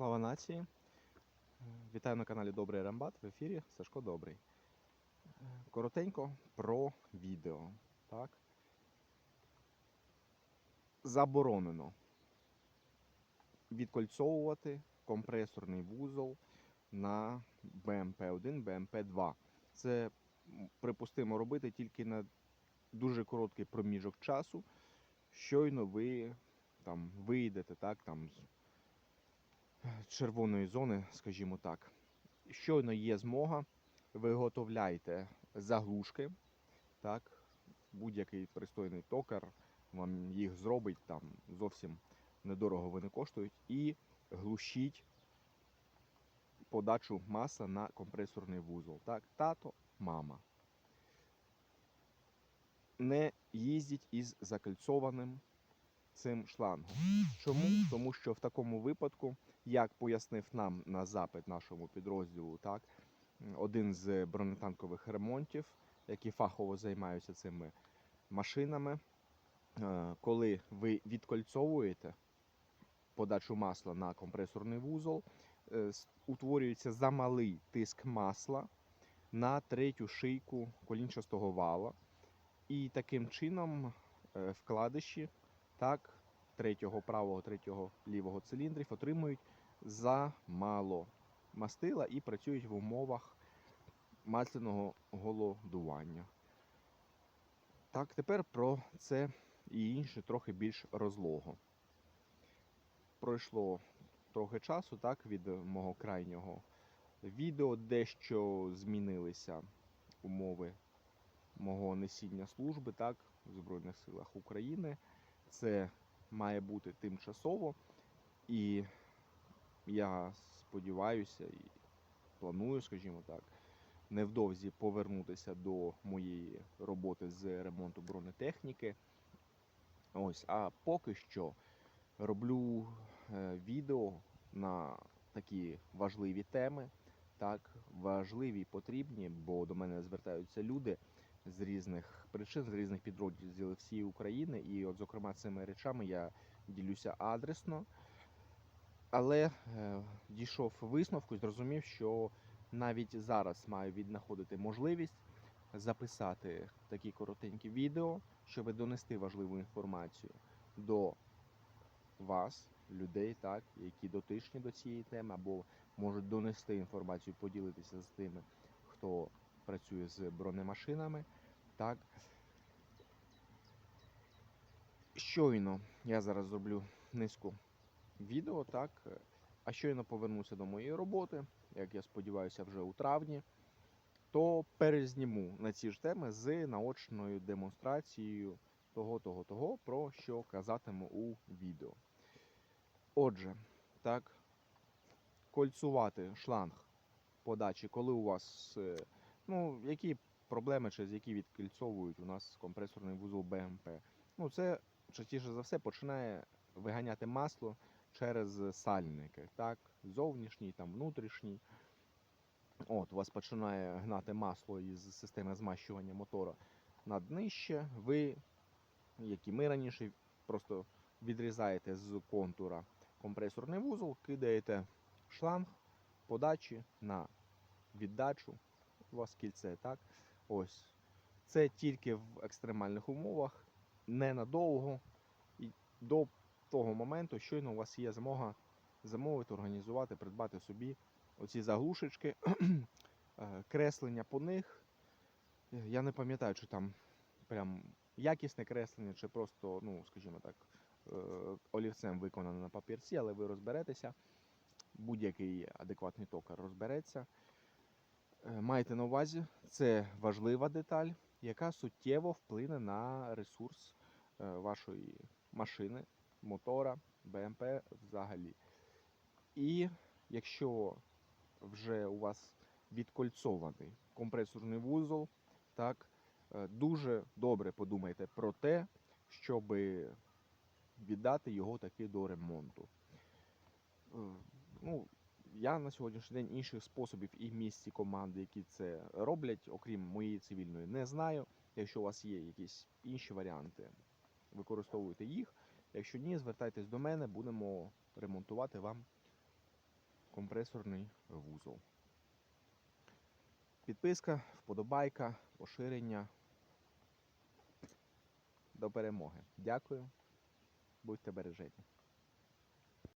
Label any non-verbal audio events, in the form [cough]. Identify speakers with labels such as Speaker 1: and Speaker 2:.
Speaker 1: Слава нації! Вітаю на каналі Добрий Рембат в ефірі Сашко Добрий. Коротенько про відео. Так? Заборонено відкольцовувати компресорний вузол на БМП-1, БМП-2. Це припустимо робити тільки на дуже короткий проміжок часу. Щойно ви там вийдете, так, там червоної зони, скажімо так. Щойно є змога, виготовляйте заглушки, так, будь-який пристойний токар вам їх зробить, там зовсім недорого вони коштують, і глушіть подачу масла на компресорний вузол. Так, тато, мама. Не їздіть із закальцованим цим шлангом. Чому? Тому що в такому випадку, як пояснив нам на запит нашому підрозділу, так, один з бронетанкових ремонтів, які фахово займаються цими машинами, е, коли ви відкольцовуєте подачу масла на компресорний вузол, е, утворюється замалий тиск масла на третю шийку колінчастого вала. І таким чином е, вкладиші так, третього правого, третього лівого циліндрів отримують замало мастила і працюють в умовах масляного голодування. Так, тепер про це і інше трохи більш розлого. Пройшло трохи часу, так, від мого крайнього відео, дещо змінилися умови мого несіння служби так, в Збройних силах України. Це має бути тимчасово. І я сподіваюся і планую, скажімо так, невдовзі повернутися до моєї роботи з ремонту бронетехніки. Ось, а поки що роблю е, відео на такі важливі теми, так, важливі і потрібні, бо до мене звертаються люди з різних причин, з різних підрозділів всієї України. І, от, зокрема, цими речами я ділюся адресно. Але е, дійшов висновку і зрозумів, що навіть зараз маю віднаходити можливість записати такі коротенькі відео, щоб донести важливу інформацію до вас, людей, так, які дотичні до цієї теми, або можуть донести інформацію, поділитися з тими, хто працює з бронемашинами. Так. Щойно я зараз зроблю низку відео, так. А щойно повернуся до моєї роботи, як я сподіваюся, вже у травні, то перезніму на ці ж теми з наочною демонстрацією того, того, того, про що казатиму у відео. Отже, так, кольцувати шланг подачі, коли у вас, е, ну, які проблеми, через які відкільцовують у нас компресорний вузол БМП. Ну, це частіше за все починає виганяти масло через сальники, так, зовнішній, там, внутрішній. От, вас починає гнати масло із системи змащування мотора на днище. Ви, як і ми раніше, просто відрізаєте з контура компресорний вузол, кидаєте шланг подачі на віддачу. У вас кільце, так? Ось. Це тільки в екстремальних умовах, ненадовго. І до того моменту, щойно у вас є змога замовити, організувати, придбати собі оці заглушечки, [clears throat] е, креслення по них. Я не пам'ятаю, чи там прям якісне креслення, чи просто, ну, скажімо так, е, олівцем виконане на папірці, але ви розберетеся. Будь-який адекватний токар розбереться. Е, Майте на увазі, це важлива деталь, яка суттєво вплине на ресурс е, вашої машини, мотора, БМП взагалі. І якщо вже у вас відкольцований компресорний вузол, так, е, дуже добре подумайте про те, щоб віддати його таки до ремонту. Ну, я на сьогоднішній день інших способів і місць і команди, які це роблять, окрім моєї цивільної, не знаю. Якщо у вас є якісь інші варіанти, використовуйте їх. Якщо ні, звертайтесь до мене, будемо ремонтувати вам компресорний вузол. Підписка, вподобайка, поширення. До перемоги. Дякую. Будьте бережені.